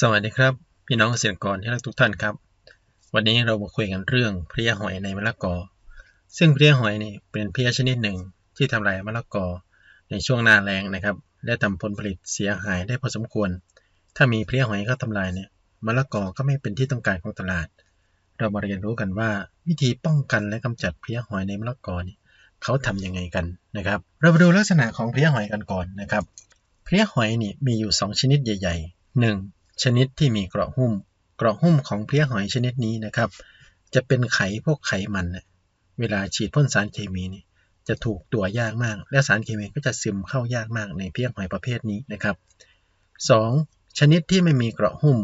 สวัสดีครับ พี่น้องเกษตรกรที่รักทุกท่านครับ วันนี้เรามาคุยกันเรื่องเพลี้ยหอยในมะละกอ ซึ่งเพลี้ยหอยนี่เป็นเพลี้ยชนิดหนึ่งที่ทำลายมะละกอ ในช่วงหน้าแล้งนะครับ และทำผลผลิตเสียหายได้พอสมควร ถ้ามีเพลี้ยหอยเข้าทำลายเนี่ยมะละกอก็ไม่เป็นที่ต้องการของตลาด เรามาเรียนรู้กันว่า วิธีป้องกันและกำจัดเพลี้ยหอยในมะละกอนี่เขาทำยังไงกันนะครับ เรามาดูลักษณะของเพลี้ยหอยกันก่อนนะครับ เพลี้ยหอยนี่มีอยู่ 2 ชนิดใหญ่ ๆ 1. ชนิดที่มีเกราะหุ้ม เกราะหุ้มของเพลี้ยหอยชนิดนี้นะครับ จะเป็นไขพวกไขมันเนี่ยเวลาฉีดพ่นสารเคมีนี่จะถูกตัวยากมาก และสารเคมีก็จะซึมเข้ายากมากในเพลี้ยหอยประเภทนี้นะครับ 2. ชนิดที่ไม่มีเกราะหุ้ม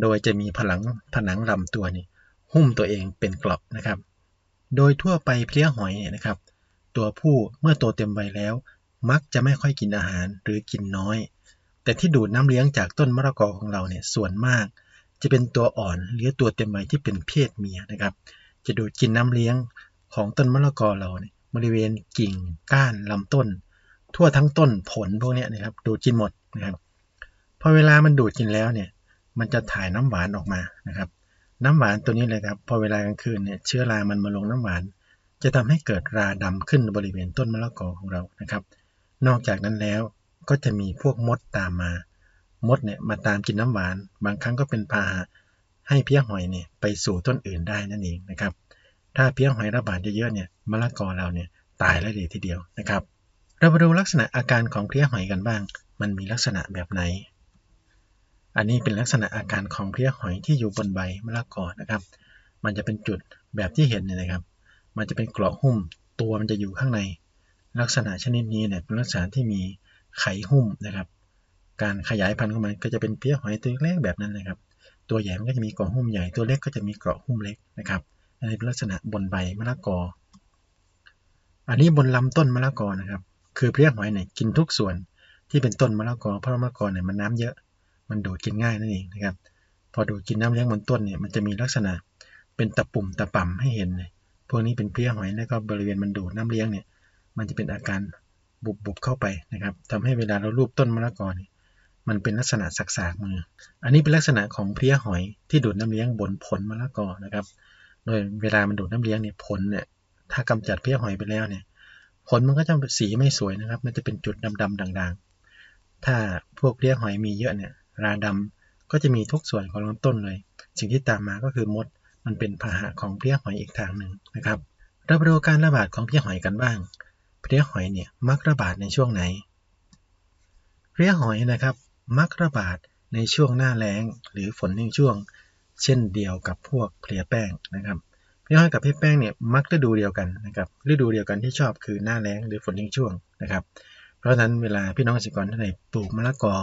โดยจะมีผนังผนังลำตัวนี่หุ้มตัวเองเป็นเกราะนะครับ โดยทั่วไปเพลี้ยหอยเนี่ยนะครับ ตัวผู้เมื่อโตเต็มวัยแล้ว มักจะไม่ค่อยกินอาหารหรือกินน้อย แต่ที่ดูดน้ำเลี้ยงจากต้นมะละกอของเราเนี่ยส่วนมาก จะเป็นตัวอ่อนหรือตัวเต็มวัยที่เป็นเพศเมียนะครับ จะดูดกินน้ำเลี้ยงของต้นมะละกอเราเนี่ยบริเวณกิ่งก้านลำต้น ทั่วทั้งต้นผลพวกนี้นะครับดูดกินหมดนะครับพอเวลามันดูดกินแล้วเนี่ยมันจะถ่ายน้ำหวานออกมานะครับ น้ำหวานตัวนี้เลยครับพอเวลากลางคืนเนี่ยเชื้อรามันมาลงน้ำหวาน จะทำให้เกิดราดำขึ้นบริเวณต้นมะละกอของเรานะครับ นอกจากนั้นแล้ว ก็จะมีพวกมดตามมา มดเนี่ยมาตามกินน้ำหวาน บางครั้งก็เป็นพาหะให้เพี้ยหอยเนี่ยไปสู่ต้นอื่นได้นั่นเองนะครับ ถ้าเพี้ยหอยระบาดเยอะๆเนี่ยมะละกอเราเนี่ยตายแล้วเลยทีเดียวนะครับ เรามาดูลักษณะอาการของเพี้ยหอยกันบ้าง มันมีลักษณะแบบไหน อันนี้เป็นลักษณะอาการของเพี้ยหอยที่อยู่บนใบมะละกอนะครับ มันจะเป็นจุดแบบที่เห็นเนี่ยนะครับ มันจะเป็นเกราะหุ้มตัวมันจะอยู่ข้างใน ลักษณะชนิดนี้เนี่ยเป็นลักษณะที่มี ไขหุ้มนะครับ การขยายพันธุ์ของมันก็จะเป็นเพี้ยหอยตัวเล็กแบบนั้นนะครับ ตัวใหญ่มันก็จะมีเกราะหุ้มใหญ่ตัวเล็กก็จะมีเกราะหุ้มเล็กนะครับ อันนี้เป็นลักษณะบนใบมะละกอ อันนี้บนลำต้นมะละกอนะครับ คือเพี้ยหอยเนี่ยกินทุกส่วนที่เป็นต้นมะละกอเพราะมะละกอเนี่ยมันน้ำเยอะ มันดูดกินง่ายนั่นเองนะครับ พอดูดกินน้ำเลี้ยงบนต้นเนี่ยมันจะมีลักษณะเป็นตะปุ่มตะป่ำให้เห็นเลยพวกนี้เป็นเพี้ยหอยแล้วก็บริเวณมันดูดน้ำเลี้ยงเนี่ยมันจะเป็นอาการ บุบบุบเข้าไปนะครับทำให้เวลาเราลูบต้นมะละกอเนี่ยมันเป็นลักษณะสักๆมือ อันนี้เป็นลักษณะของเพลี้ยหอยที่ดูดน้ำเลี้ยงบนผลมะละกอนะครับ โดยเวลามันดูดน้ำเลี้ยงเนี่ยผลเนี่ยถ้ากำจัดเพลี้ยหอยไปแล้วเนี่ยผลมันก็จะสีไม่สวยนะครับ มันจะเป็นจุดดำๆด่างๆ ถ้าพวกเพลี้ยหอยมีเยอะเนี่ยราดำก็จะมีทุกส่วนของลำต้นเลย สิ่งที่ตามมาก็คือมด มันเป็นพาหะของเพลี้ยหอยอีกทางหนึ่งนะครับ เราไปดูการระบาดของเพลี้ยหอยกันบ้าง เพลี้ยหอยเนี่ยมักระบาดในช่วงไหน เพลี้ยหอยนะครับมักระบาดในช่วงหน้าแล้งหรือฝนในช่วง เช่นเดียวกับพวกเพลียแป้งนะครับเพลี้ยหอยกับเพลี้ยแป้งเนี่ยมักฤดูเดียวกันนะครับฤดูเดียวกันที่ชอบคือหน้าแล้งหรือฝนในช่วงนะครับ เพราะฉะนั้นเวลาพี่น้องเกษตรกรท่านใดปลูกมะละกอ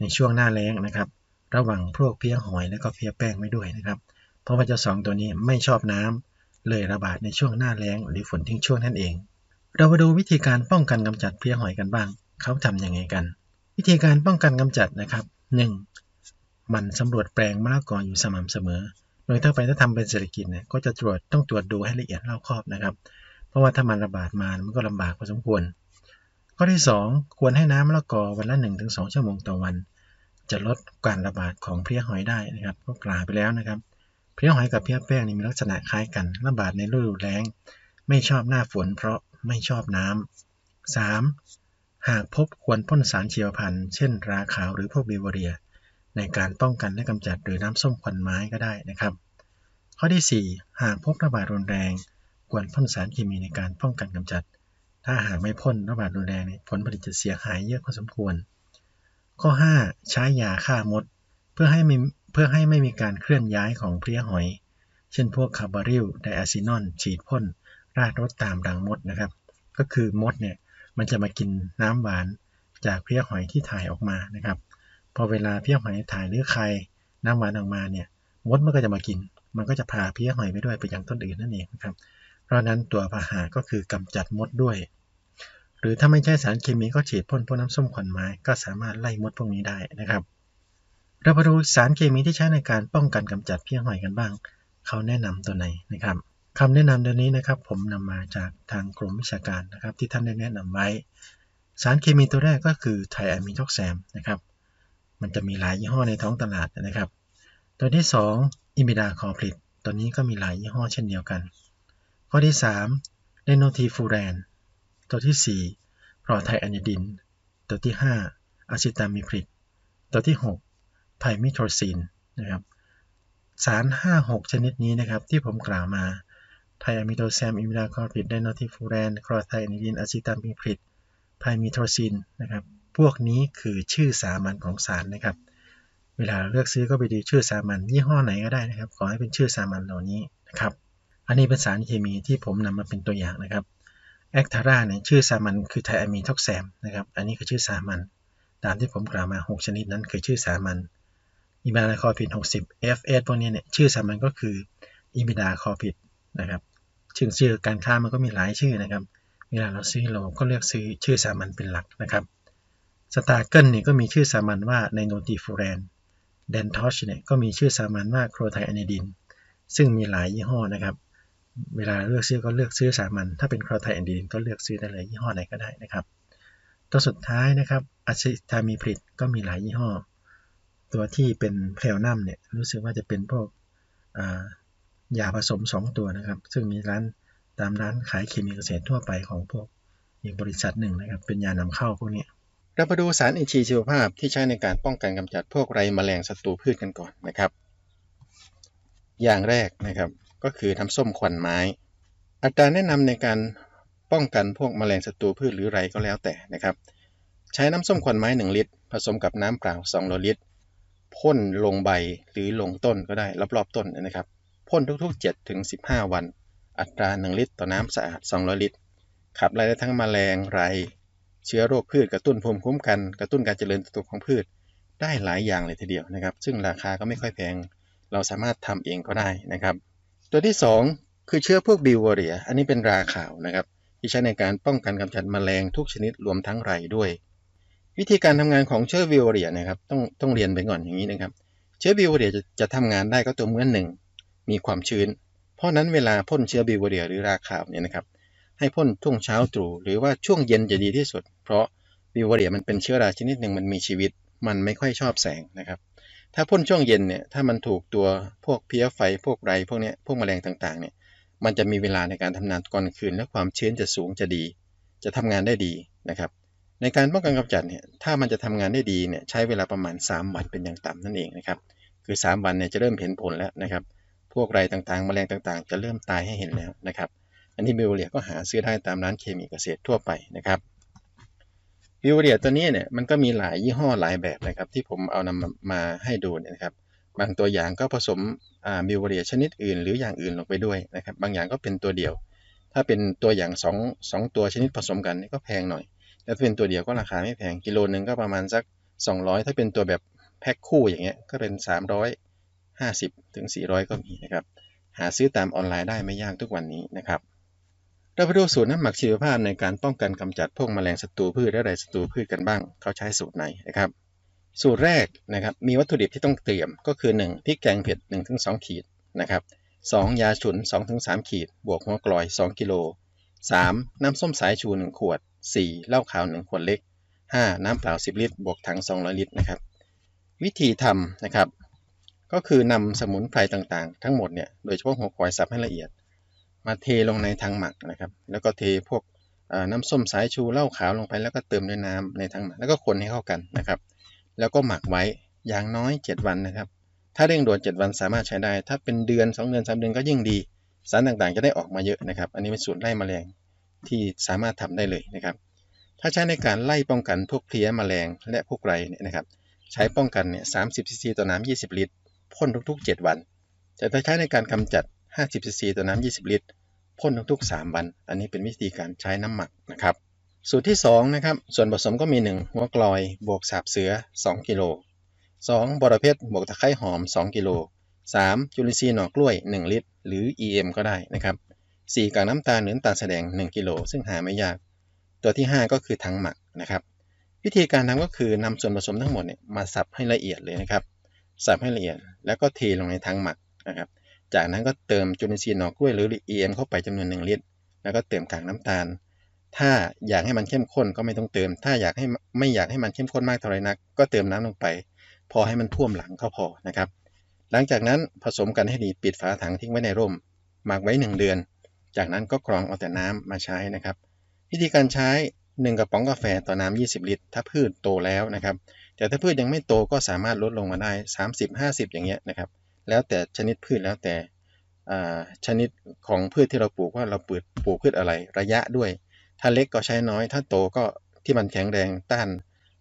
ในช่วงหน้าแล้งนะครับ ระวังพวกเพลี้ยหอยและก็เพลี้ยแป้งไว้ด้วยนะครับ เพราะว่าเจ้าสองตัวนี้ไม่ชอบน้ำเลยระบาดในช่วงหน้าแล้งหรือฝนทิ้งช่วงนั่นเอง เรามาดูวิธีการป้องกันกำจัดเพลี้ยหอยกันบ้าง เขาทำยังไงกัน วิธีการป้องกันกำจัดนะครับ 1. มันสำรวจแปลงมะละกออยู่สม่ำเสมอ โดยถ้าไปถ้าทำเป็นเศรษฐกิจเนี่ยก็จะตรวจต้องตรวจดูให้ละเอียดรอบคอบนะครับ เพราะว่าถ้ามันระบาดมามันก็ลำบากพอสมควร ข้อที่ 2 ควรให้น้ำมะละกอวันละ 1-2 ชั่วโมงต่อวัน จะลดการระบาดของเพลี้ยหอยได้นะครับ ก็กล่าวไปแล้วนะครับ เพลี้ยหอยกับเพลี้ยแป้งนี่มีลักษณะคล้ายกันระบาดในฤดูแล้ง ไม่ชอบหน้าฝนเพราะ ไม่ชอบน้ำ 3. หากพบควรพ่นสารชีวพันธุ์เช่น ราขาวหรือพวกเบวเรีย ในการป้องกันและกำจัดหรือน้ำส้มควันไม้ก็ได้นะครับ ข้อที่ 4 หากพบระบาดรุนแรง ควรพ่นสารเคมีในการป้องกันกำจัด ถ้าหากไม่พ่นระบาดรุนแรงผลผลิตจะเสียหายเยอะพอสมควร ข้อ 5 ใช้ยาฆ่ามด เพื่อให้เพื่อให้ไม่มีการเคลื่อนย้ายของเพลี้ยหอย เช่นพวกคาร์บาริลไดอะซินอน ฉีดพ่น ราดรถตามรังมดนะครับ ก็คือมดเนี่ยมันจะมากินน้ำหวานจากเพลี้ยหอยที่ถ่ายออกมานะครับ พอเวลาเพลี้ยหอยถ่ายหรือใครน้ำหวานออกมาเนี่ยมดมันก็จะมากิน มันก็จะพาเพลี้ยหอยไปด้วยไปยังต้นอื่นนั่นเองนะครับ เพราะนั้นตัวพาหะก็คือกำจัดมดด้วย หรือถ้าไม่ใช่สารเคมีก็ฉีดพ่นพวกน้ำส้มขวัญไม้ก็สามารถไล่มดพวกนี้ได้นะครับ เรามาดูสารเคมีที่ใช้ในการป้องกันกำจัดเพี้ยหอยกันบ้าง เขาแนะนำตัวไหนนะครับ คำแนะนำตัวนี้นะครับ ผมนำมาจากทางกรมวิชาการนะครับ ที่ท่านได้แนะนำไว้ สารเคมีตัวแรกก็คือไทอะมิโทกแซมนะครับ มันจะมีหลายยี่ห้อในท้องตลาดนะครับ ตัวที่ 2 อิมิดาคอพลิตตัวนี้ก็มีหลายยี่ห้อเช่นเดียวกัน ข้อที่3เรโนทีฟูแรนตัวที่4โปรไทอะนิดิน ตัวที่ 5อะซิตามิพริดตัวที่ 6 ไพมิโทรซินนะครับสาร 5-6 ชนิดนี้นะครับที่ผมกล่าวมา ไทอะมิโทแซมอิมิดาคอพลิตไดโนทีฟูแรนโครไทอะนิดินอะซิตามิพริดไพมิโทรซินนะครับ พวกนี้คือชื่อสามัญของสารนะครับ เวลาเลือกซื้อก็ไปดูชื่อสามัญยี่ห้อไหนก็ได้นะครับ ขอให้เป็นชื่อสามัญเหล่านี้นะครับ อันนี้เป็นสารเคมีที่ผมนำมาเป็นตัวอย่างนะครับแอคทาร่าเนี่ยชื่อสามัญคือไทอะมีท็อกแซมนะครับ อันนี้คือชื่อสามัญตามที่ผมกล่าวมา 6 ชนิดนั้นคือชื่อสามัญอิมิดาคอพิด60 FS พวกนี้เนี่ยชื่อสามัญก็คืออิมิดาคอพิดนะครับ ชื่อชื่อการค้ามันก็มีหลายชื่อนะครับ เวลาเราซื้อเราก็เลือกซื้อชื่อสามัญเป็นหลักนะครับสตาร์เกิลเนี่ยก็มีชื่อสามัญว่าไนโนติฟูแรนเดนทอชเนี่ยก็มีชื่อสามัญว่าโครไทอะนิดิน ซึ่งมีหลายยี่ห้อนะครับ เวลาเลือกซื้อก็เลือกซื้อสามัญถ้าเป็นโครไทอะนิดินก็เลือกซื้อได้เลยยี่ห้อไหนก็ได้นะครับ ตัวสุดท้ายนะครับอะซิทามีพริดก็มีหลายยี่ห้อ ตัวที่เป็นเพลนัมเนี่ยรู้สึกว่าจะเป็นพวก ยาผสม 2 ตัวนะครับ ซึ่งมีร้านตามร้านขายเคมีเกษตรทั่วไปของพวกอีกบริษัทหนึ่งนะครับ เป็นยานำเข้าพวกนี้เรามาดูสารอินทรีย์ชีวภาพที่ใช้ในการป้องกันกำจัดพวกไรแมลงศัตรูพืชกันก่อนนะครับ อย่างแรกนะครับก็คือน้ำส้มควันไม้ อัตราแนะนำในการป้องกันพวกแมลงศัตรูพืชหรือไรก็แล้วแต่นะครับ ใช้น้ำส้มควันไม้ 1 ลิตร ผสมกับน้ำเปล่า2ลิตรพ่นลงใบหรือลงต้นก็ได้รอบๆต้นนะครับ พ่นทุกๆ 7 ถึง 15 วัน อัตรา 1 ลิตร ต่อน้ำสะอาด 200 ลิตร ขับไล่ได้ทั้งแมลงไร เชื้อโรคพืชกระตุ้นภูมิคุ้มกัน กระตุ้นการเจริญเติบโตของพืช ได้หลายอย่างเลยทีเดียวนะครับ ซึ่งราคาก็ไม่ค่อยแพง เราสามารถทำเองก็ได้นะครับ ตัวที่ 2 คือเชื้อพวกบิวเรีย อันนี้เป็นราขาวนะครับที่ใช้ในการป้องกันกำจัดแมลงทุกชนิดรวมทั้งไรด้วย วิธีการทำงานของเชื้อบิวเรียนะครับต้องต้องเรียนไปก่อนอย่างนี้นะครับ เชื้อบิวเรียจะจะทำงานได้ก็ตัวเมื่อหนึ่ง มีความชื้น เพราะนั้นเวลาพ่นเชื้อบิวเรียหรือราขาวเนี่ยนะครับ ให้พ่นช่วงเช้าตรู่หรือว่าช่วงเย็นจะดีที่สุด เพราะวิวเรียมันเป็นเชื้อราชนิดหนึ่งมันมีชีวิต มันไม่ค่อยชอบแสงนะครับ ถ้าพ่นช่วงเย็นเนี่ยถ้ามันถูกตัวพวกเพี้ยไฟพวกไรพวกนี้พวกแมลงต่างๆเนี่ยมันจะมีเวลาในการทำงานก่อนคืน และความชื้นจะสูงจะดี จะทำงานได้ดีนะครับในการป้องกันกำจัดเนี่ยถ้ามันจะทำงานได้ดีเนี่ยใช้เวลาประมาณ 3 วันเป็นอย่างต่ำนั่นเองนะครับคือ 3 วันเนี่ยจะเริ่มเห็นผลแล้วนะครับ พวกไรต่างๆแมลงต่างๆ จะเริ่มตายให้เห็นแล้วนะครับ อันนี้บิวเรียก็หาซื้อได้ตามร้านเคมีเกษตรทั่วไปนะครับบิวเรียตัวนี้เนี่ยมันก็มีหลายยี่ห้อหลายแบบนะครับ ที่ผมเอานำมาให้ดูนะครับ บางตัวอย่างก็ผสมบิวเรียชนิดอื่น หรืออย่างอื่นลงไปด้วยนะครับ บางอย่างก็เป็นตัวเดียว ถ้าเป็นตัวอย่าง2 2ตัวชนิดผสมกันก็แพงหน่อยแต่ถ้าเป็นตัวเดียวก็ราคาไม่แพงกิโลนึงก็ประมาณสัก 200 ถ้าเป็นตัวแบบแพ็คคู่อย่างเงี้ยก็เป็น 50ถึง400 ก็มีนะครับ หาซื้อตามออนไลน์ได้ไม่ยากทุกวันนี้นะครับเราไปดูสูตรน้ำหมักชีวภาพในการป้องกันกำจัดพวกแมลงศัตรูพืชและไรศัตรูพืชกันบ้าง เขาใช้สูตรไหนนะครับ สูตรแรกนะครับ มีวัตถุดิบที่ต้องเตรียมก็คือ 1พริกแกงเผ็ด1-2 ขีดนะครับ2ยาฉุน 2-3 ขีด บวกหัวกลอย 2 กิโล 3. น้ำส้มสายชู 1 ขวด 4. เหล้าขาว 1 ขวดเล็ก 5. น้ำเปล่า 10 ลิตร บวกถัง 200 ลิตรนะครับ วิธีทำนะครับ ก็คือนำสมุนไพรต่างๆ ทั้งหมดเนี่ยโดยเฉพาะหัวกลอยสับให้ละเอียด มาเทลงในถังหมักนะครับ แล้วก็เทพวกน้ำส้มสายชูเหล้าขาวลงไปแล้วก็เติมด้วยน้ำในถังหมักแล้วก็คนให้เข้ากันนะครับ แล้วก็หมักไว้อย่างน้อย 7 วันนะครับ ถ้าเร่งด่วน7 วันสามารถใช้ได้ ถ้าเป็นเดือน 2 เดือน 3 เดือนก็ยิ่งดี สารต่างๆ จะได้ออกมาเยอะนะครับ อันนี้เป็นสูตรไล่มแมลงที่สามารถทำได้เลยนะครับ ถ้าใช้ในการไล่ป้องกันพวกเพลี้ยแมลงและพวกไรเนี่ยนะครับ ใช้ป้องกันเนี่ย30ซีซีต่อน้ำ20 ลิตร พ่นทุกๆ 7 วัน แต่ถ้าใช้ในการกำจัด 50ซีซีต่อน้ำ20 ลิตรพ่นทุกๆ 3 วัน อันนี้เป็นวิธีการใช้น้ำหมักนะครับ สูตรที่2นะครับ ส่วนผสมก็มี 1 หัวกลอยบวกสาบเสือ 2 กิโล 2 บรเพชรบวกตะไคร้หอม 2 กิโล 3 จุลินทรีย์หน่อกล้วย 1 ลิตร หรือ EM ก็ได้นะครับ 4กากน้ำตาลหรือน้ำตาลแสดง 1 กิโล ซึ่งหาไม่ยาก ตัวที่ 5 ก็คือทั้งหมักนะครับ วิธีการทำก็คือนำส่วนผสมทั้งหมดเนี่ยมาสับให้ละเอียดเลยนะครับ สับให้ละเอียด แล้วก็เทลงในทังหมักนะครับ จากนั้นก็เติมจุลินทรีย์หน่อกล้วยหรือ EM เข้าไปจำนวน 1 ลิตร แล้วก็เติมกากน้ำตาล ถ้าอยากให้มันเข้มข้นก็ไม่ต้องเติม ถ้าอยากให้ไม่อยากให้มันเข้มข้นมากเท่าไรนัก ก็เติมน้ำลงไป พอให้มันท่วมหลังก็พอนะครับ หลังจากนั้นผสมกันให้ดีปิดฝาถังทิ้งไว้ในร่ม หมักไว้ 1 เดือน จากนั้นก็กรองเอาแต่น้ำมาใช้นะครับ วิธีการใช้ 1 กระป๋องกาแฟต่อน้ำ20 ลิตร ถ้าพืชโตแล้วนะครับ แต่ถ้าพืชยังไม่โตก็สามารถลดลงมาได้ 30-50 อย่างเงี้ยนะครับ แล้วแต่ชนิดพืชแล้วแต่ชนิดของพืชที่เราปลูกว่าเราปลูกปลูกพืชอะไรระยะด้วย ถ้าเล็กก็ใช้น้อย ถ้าโตก็ที่มันแข็งแรงต้าน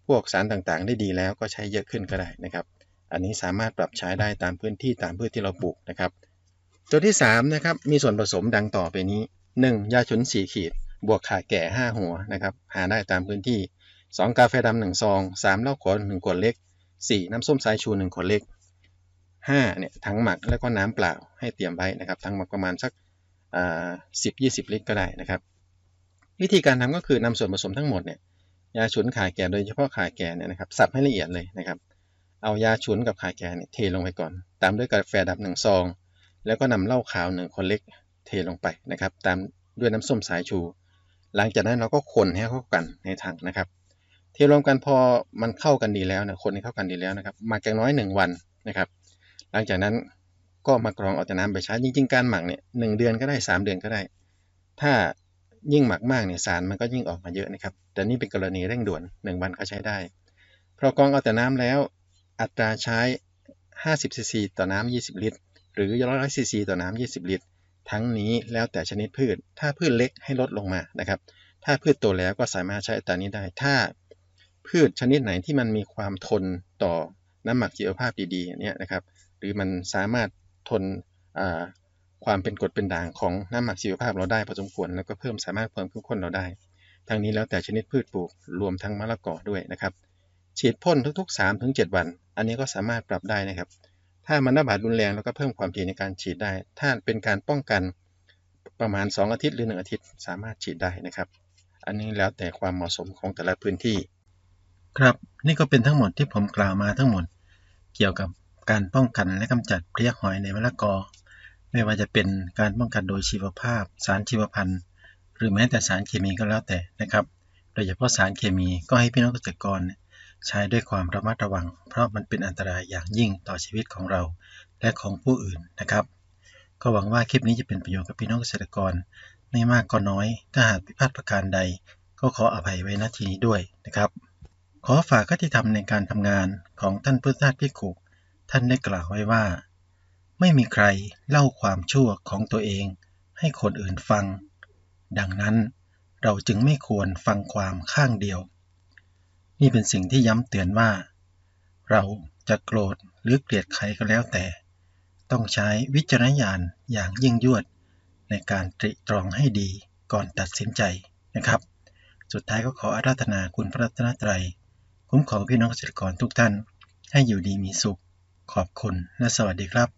พวกสารต่างๆ ได้ดีแล้วก็ใช้เยอะขึ้นก็ได้นะครับ อันนี้สามารถปรับใช้ได้ตามพื้นที่ตามพืชที่เราปลูกนะครับตัวที่3นะครับมีส่วนผสมดังต่อไปนี้ 1. ยาฉุน4ขีด บวกข่าแก่ 5 หัวนะครับหาได้ตามพื้นที่ 2กาแฟดำ1ซอง3เหล้าขาว1ขวดเล็ก4น้ำส้มสายชู1ขวดเล็ก5เนี่ยถังหมักแล้วก็น้ำเปล่าให้เตรียมไว้นะครับถังหมักประมาณสักสิบยี่สิบลิตรก็ได้นะครับ วิธีการทำก็คือนำส่วนผสมทั้งหมดเนี่ยยาฉุนขาแก่โดยเฉพาะขาแก่เนี่ยนะครับสับให้ละเอียดเลยนะครับ เอายาฉุนกับขาแก่เนี่ยเทลงไปก่อน ตามด้วยกาแฟดำหนึ่งซอง แล้วก็นำเหล้าขาวหนึ่งคนเล็กเทลงไปนะครับ ตามด้วยน้ำส้มสายชู หลังจากนั้นเราก็คนให้เข้ากันในถังนะครับ เทรวมกันพอมันเข้ากันดีแล้วนะคนให้เข้ากันดีแล้วนะครับหมักอย่างน้อย 1 วันนะครับ หลังจากนั้นก็มากรองเอาแต่น้ำไปใช้จริง ๆ การหมักเนี่ยหเดือนก็ได้ 3 เดือนก็ได้ ถ้ายิ่งหมักมากเนี่ยสารมันก็ยิ่งออกมาเยอะนะครับ แต่นี่เป็นกรณีเร่งด่วน 1 วันก็ใช้ได้พอกรองเอาแต่น้ำแล้ว อัตราใช้ 50ซีซีต่อน้ำ20 ลิตร หรือ100ซีซีต่อน้ำ20 ลิตร ทั้งนี้แล้วแต่ชนิดพืช ถ้าพืชเล็กให้ลดลงมานะครับ ถ้าพืชโตแล้วก็สามารถใช้อัตรานี้ได้ ถ้า พืชชนิดไหนที่มันมีความทนต่อน้ำหมักชีวภาพดีๆเนี่ยนะครับ หรือมันสามารถทนความเป็นกรดเป็นด่างของน้ำหมักชีวภาพเราได้พอสมควรแล้วก็เพิ่มสามารถเพิ่มเข้มข้นเราได้ ทั้งนี้แล้วแต่ชนิดพืชปลูกรวมทั้งมะละกอด้วยนะครับ ฉีดพ่นทุก ๆ 3-7 วัน อันนี้ก็สามารถปรับได้นะครับ ถ้ามันระบาดรุนแรงเราก็เพิ่มความถี่ในการฉีดได้ ถ้าเป็นการป้องกันประมาณ 2 อาทิตย์หรือ 1 อาทิตย์สามารถฉีดได้นะครับ อันนี้แล้วแต่ความเหมาะสมของแต่ละพื้นที่ ครับนี่ก็เป็นทั้งหมดที่ผมกล่าวมาทั้งหมด เกี่ยวกับการป้องกันและกำจัดเพลี้ยหอยในมะละกอ ไม่ว่าจะเป็นการป้องกันโดยชีวภาพ สารชีวพันธุ์หรือแม้แต่สารเคมีก็แล้วแต่นะครับ โดยเฉพาะสารเคมีก็ให้พี่น้องเกษตรกร ใช้ด้วยความระมัดระวัง เพราะมันเป็นอันตรายอย่างยิ่งต่อชีวิตของเราและของผู้อื่นนะครับ ก็หวังว่าคลิปนี้จะเป็นประโยชน์กับพี่น้องเกษตรกร ไม่มากก็น้อยถ้าหากผิดพลาดประการใด ก็ขออภัยไว้ณที่นี้ด้วยนะครับ ขอฝากคติธรรมในการทำงานของท่านพุทธทาสพิขุท่านได้กล่าวไว้ว่า ไม่มีใครเล่าความชั่วของตัวเอง ให้คนอื่นฟัง ดังนั้นเราจึงไม่ควรฟังความข้างเดียว นี่เป็นสิ่งที่ย้ำเตือนว่า เราจะโกรธหรือเกลียดใครก็แล้วแต่ ต้องใช้วิจารณญาณอย่างยิ่งยวด ในการตริตรองให้ดีก่อนตัดสินใจนะครับ สุดท้ายก็ขออาราธนาคุณพระรัตนตรัย คุ้มครองพี่น้องเกษตรกรทุกท่านให้อยู่ดีมีสุข ขอบคุณและสวัสดีครับ